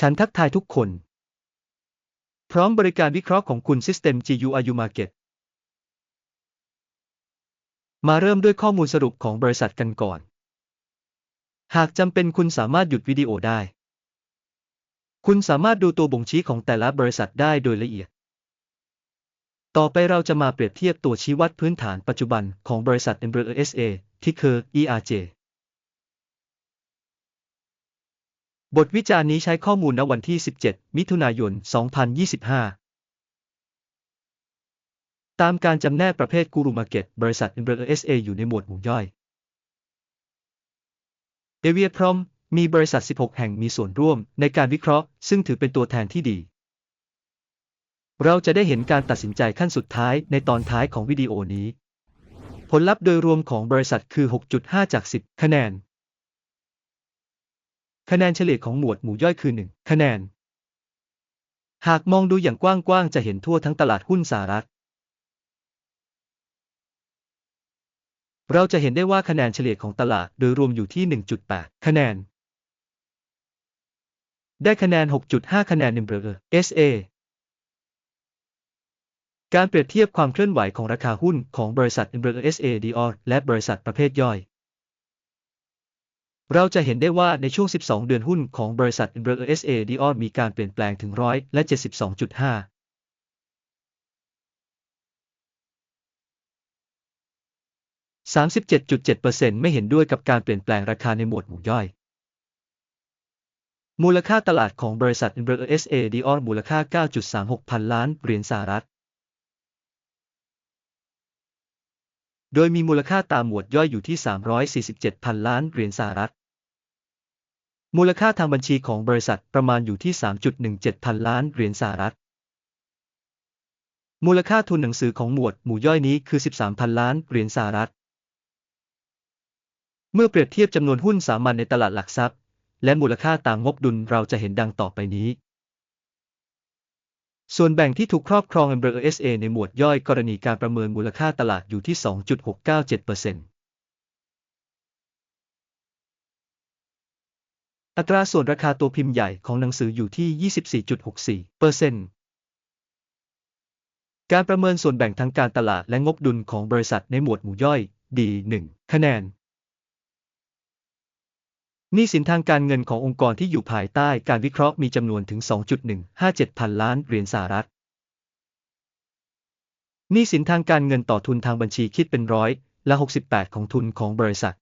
ฉันทักทายทุกคน พร้อมบริการวิเคราะห์ของคุณ System GUIU Market มาเริ่มด้วยข้อมูลสรุปของบริษัทกันก่อน หากจำเป็นคุณสามารถหยุดวิดีโอได้ คุณสามารถดูตัวบ่งชี้ของแต่ละบริษัทได้โดยละเอียด ต่อไปเราจะมาเปรียบเทียบตัวชี้วัดพื้นฐานปัจจุบันของบริษัท Embraer SA ที่คือ ERJ บทวิจารณ์นี้ใช้ข้อมูลณวันที่ 17 มิถุนายน 2025 ตามการจำแนกประเภทกูรูมารเก็ตบริษัท Embraer SA อยู่ในหมวดหมู่ย่อยเอเวียพรอมมีบริษัท 16 แห่งมีส่วนร่วมในการวิเคราะห์ ซึ่งถือเป็นตัวแทนที่ดี เราจะได้เห็นการตัดสินใจขั้นสุดท้ายในตอนท้ายของวิดีโอนี้ ผลลัพธ์โดยรวมของบริษัทคือ 6.5 จาก 10 คะแนน คะแนนเฉลี่ยของหมวดหมู่ย่อยคือ 1 คะแนน หากมองดูอย่างกว้างๆ จะเห็นทั่วทั้งตลาดหุ้นสหรัฐ เราจะเห็นได้ว่าคะแนนเฉลี่ยของตลาดโดยรวมอยู่ที่ 1.8 คะแนน ได้คะแนน 6.5 คะแนนในเบอร์ SA การเปรียบเทียบความเคลื่อนไหวของราคาหุ้นของบริษัท e m b r e r SA Dior และบริษัทประเภทย่อย เราจะเห็นได้ว่าในช่วง 12 เดือนหุ้นของบริษัท e m b r e r SA Dior มีการเปลี่ยนแปลงถึงร้อยและ 72.5 37.7%ไม่เห็นด้วยกับการเปลี่ยนแปลงราคาในหมวดหมู่ย่อย มูลค่าตลาดของบริษัท e m b r e r SA Dior มูลค่า 9.36 พันล้านเหรียญสหรัฐ โดยมีมูลค่าตามหมวดย่อยอยู่ที่ 347พันล้านเหรียญสหรัฐ มูลค่าทางบัญชีของบริษัทประมาณอยู่ที่ 3.17 พันล้านเหรียญสหรัฐ มูลค่าทุนหนังสือของหมวดหมู่ย่อยนี้คือ 13 พันล้านเหรียญสหรัฐ เมื่อเปรียบเทียบจำนวนหุ้นสามัญในตลาดหลักทรัพย์ และมูลค่าตามงบดุลเราจะเห็นดังต่อไปนี้ ส่วนแบ่งที่ถูกครอบครอง e m b r e r SA ในหมวดย่อยกรณีการประเมินมูลค่าตลาดอยู่ที่ 2.697%อัตราส่วนราคาตัวพิมพ์ใหญ่ของหนังสืออยู่ที่ 24.64%การประเมินส่วนแบ่งทางการตลาดและงบดุลของบริษัทในหมวดหมู่ย่อยดี1คะแนน นี้สินทางการเงินขององค์กรที่อยู่ภายใต้การวิเคราะห์มีจำนวนถึง 2.157 พันล้านเหรียญสหรัฐหนี้สินทางการเงินต่อทุนทางบัญชีคิดเป็นร้อยละ68 ของทุนของบริษัท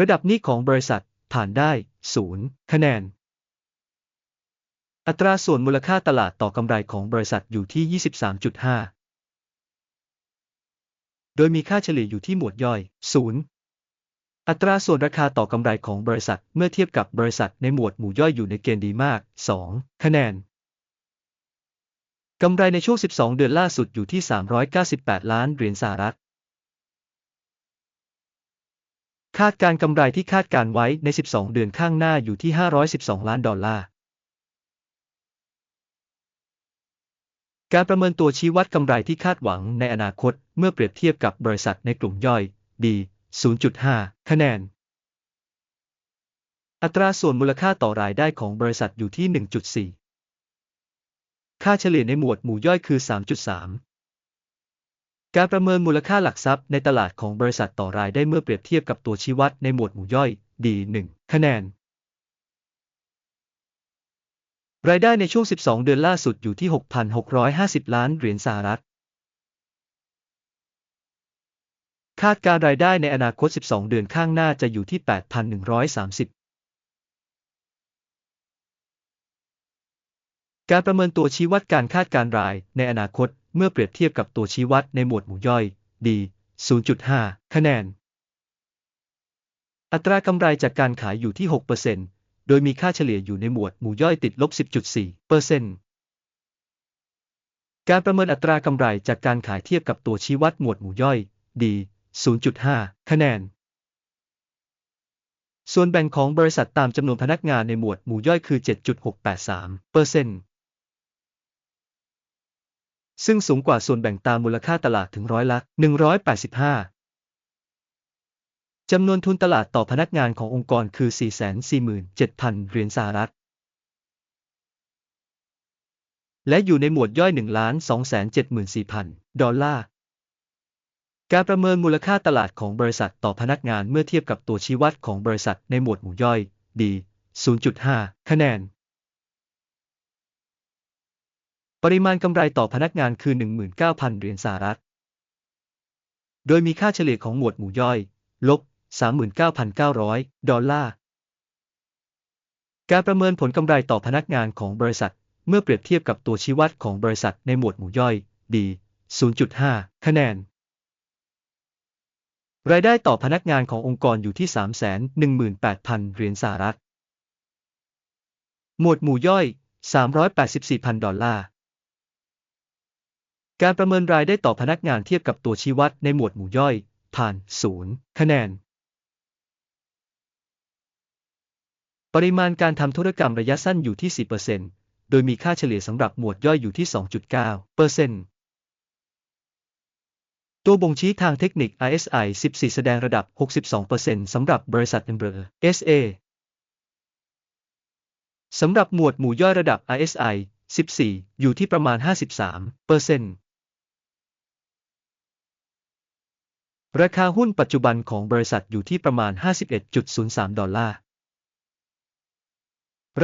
ระดับหนี้ของบริษัทผ่านได้ 0 คะแนน อัตราส่วนมูลค่าตลาดต่อกำไรของบริษัทอยู่ที่ 23.5 โดยมีค่าเฉลี่ยอยู่ที่หมวดย่อย 0 อัตราส่วนราคาต่อกำไรของบริษัทเมื่อเทียบกับบริษัทในหมวดหมู่ย่อยอยู่ในเกณฑ์ดีมาก 2 คะแนนกำไรในช่วง 12 เดือนล่าสุดอยู่ที่ 398 ล้านเหรียญสหรัฐ คาดการกำไรที่คาดการไว้ใน 12 เดือนข้างหน้าอยู่ที่ 512 ล้านดอลลาร์ การประเมินตัวชี้วัดกำไรที่คาดหวังในอนาคตเมื่อเปรียบเทียบกับบริษัทในกลุ่มย่อย ดี 0.5 คะแนน อัตราส่วนมูลค่าต่อรายได้ของบริษัทอยู่ที่ 1.4 ค่าเฉลี่ยในหมวดหมู่ย่อยคือ 3.3 การประเมินมูลค่าหลักทรัพย์ในตลาดของบริษัทต่อรายได้เมื่อเปรียบเทียบกับตัวชี้วัดในหมวดหมู่ย่อยดี1คะแนน รายได้ในช่วง 12 เดือนล่าสุดอยู่ที่ 6,650 ล้านเหรียญสหรัฐ คาดการรายได้ในอนาคต 12 เดือนข้างหน้าจะอยู่ที่ 8,130การประเมินตัวชี้วัดการคาดการรายในอนาคตเมื่อเปรียบเทียบกับตัวชี้วัดในหมวดหมู่ย่อยดี0.5 คะแนน อัตรากำไรจากการขายอยู่ที่ 6%โดยมีค่าเฉลี่ยอยู่ในหมวดหมู่ย่อยติดลบ 10.4%การประเมินอัตรากำไรจากการขายเทียบกับตัวชี้วัดหมวดหมู่ย่อยดี 0.5 คะแนน ส่วนแบ่งของบริษัทตามจำนวนพนักงานในหมวดหมู่ย่อยคือ 7.683เปอร์เซ็นต์ซึ่งสูงกว่าส่วนแบ่งตามมูลค่าตลาดถึงร้อยละ 185 จำนวนทุนตลาดต่อพนักงานขององค์กรคือ 447,000 เหรียญสหรัฐ และอยู่ในหมวดย่อย 1,274,000 ดอลลาร์ การประเมินมูลค่าตลาดของบริษัทต่อพนักงานเมื่อเทียบกับตัวชี้วัดของบริษัทในหมวดหมู่ย่อย D 0.5 คะแนน ปริมาณกำไรต่อพนักงานคือ 19,000 เหรียญสหรัฐ โดยมีค่าเฉลี่ยของหมวดหมู่ย่อย ลบ 39,900 ดอลลาร์ การประเมินผลกำไรต่อพนักงานของบริษัท เมื่อเปรียบเทียบกับตัวชี้วัดของบริษัทในหมวดหมู่ย่อย D 0.5 คะแนน รายได้ต่อพนักงานขององค์กรอยู่ที่ 318,000 เหรียญสหรัฐ หมวดหมู่ย่อย 384,000 ดอลลาร์ การประเมินรายได้ต่อพนักงานเทียบกับตัวชี้วัดในหมวดหมู่ย่อย ผ่าน 0 คะแนน ปริมาณการทำธุรกรรมระยะสั้นอยู่ที่4%โดยมีค่าเฉลี่ยสำหรับหมวดย่อยอยู่ที่ 2.9%ตััวบ่งชี้ทางเทคนิค ISI 14 แสดงระดับ 62%สำหรับบริษัท Embraer SA สำหรับหมวดหมู่ย่อยระดับ ISI 14 อยู่ที่ประมาณ 53%ราคาหุ้นปัจจุบันของบริษัทอยู่ที่ประมาณ 51.03 ดอลลาร์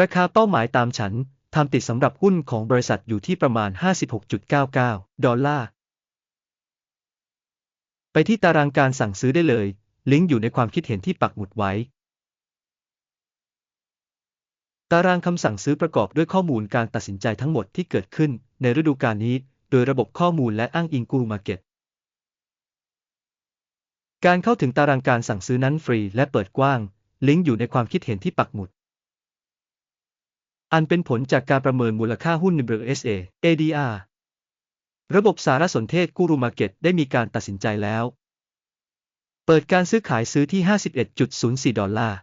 ราคาเป้าหมายตามฉันทำติดสำหรับหุ้นของบริษัทอยู่ที่ประมาณ 56.99 ดอลลาร์ ไปที่ตารางการสั่งซื้อได้เลย ลิงก์อยู่ในความคิดเห็นที่ปักหมุดไว้ ตารางคำสั่งซื้อประกอบด้วยข้อมูลการตัดสินใจทั้งหมดที่เกิดขึ้นในฤดูกาลนี้ โดยระบบข้อมูลและอ้างอิงกูมาเก็ตการเข้าถึงตารางการสั่งซื้อนั้นฟรีและเปิดกว้าง ลิงก์อยู่ในความคิดเห็นที่ปักหมุด อันเป็นผลจากการประเมินมูลค่าหุ้นในบอร์ SA ADR ระบบสารสนเทศกูรูมาเก็ตได้มีการตัดสินใจแล้ว เปิดการซื้อขายซื้อที่ 51.04 ดอลลาร์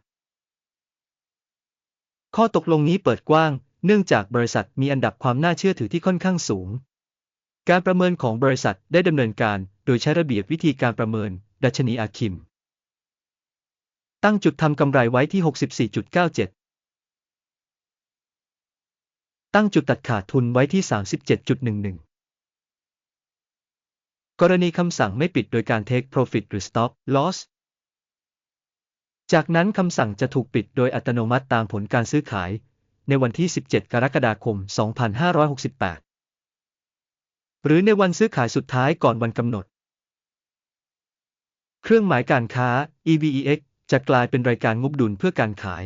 ข้อตกลงนี้เปิดกว้าง เนื่องจากบริษัทมีอันดับความน่าเชื่อถือที่ค่อนข้างสูง การประเมินของบริษัทได้ดำเนินการโดยใช้ระเบียบวิธีการประเมิน ดัชนีอาคิม ตั้งจุดทำกำไรไว้ที่ 64.97 ตั้งจุดตัดขาดทุนไว้ที่ 37.11 กรณีคำสั่งไม่ปิดโดยการ take profit หรือ stop loss จากนั้นคำสั่งจะถูกปิดโดยอัตโนมัติตามผลการซื้อขาย ในวันที่ 17 กรกฎาคม 2568 หรือในวันซื้อขายสุดท้ายก่อนวันกำหนด เครื่องหมายการค้า EBEX จะกลายเป็นรายการงบดุลเพื่อการขาย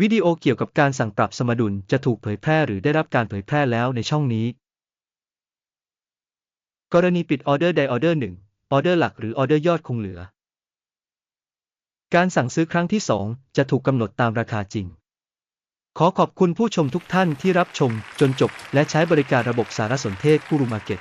วิดีโอเกี่ยวกับการสั่งปรับสมดุลจะถูกเผยแพร่หรือได้รับการเผยแพร่แล้วในช่องนี้ กรณีปิดออเดอร์ใดออเดอร์หนึ่งออเดอร์หลักหรือออเดอร์ยอดคงเหลือ การสั่งซื้อครั้งที่ 2 จะถูกกำหนดตามราคาจริง ขอขอบคุณผู้ชมทุกท่านที่รับชมจนจบ และใช้บริการระบบสารสนเทศกูรูมาเก็ต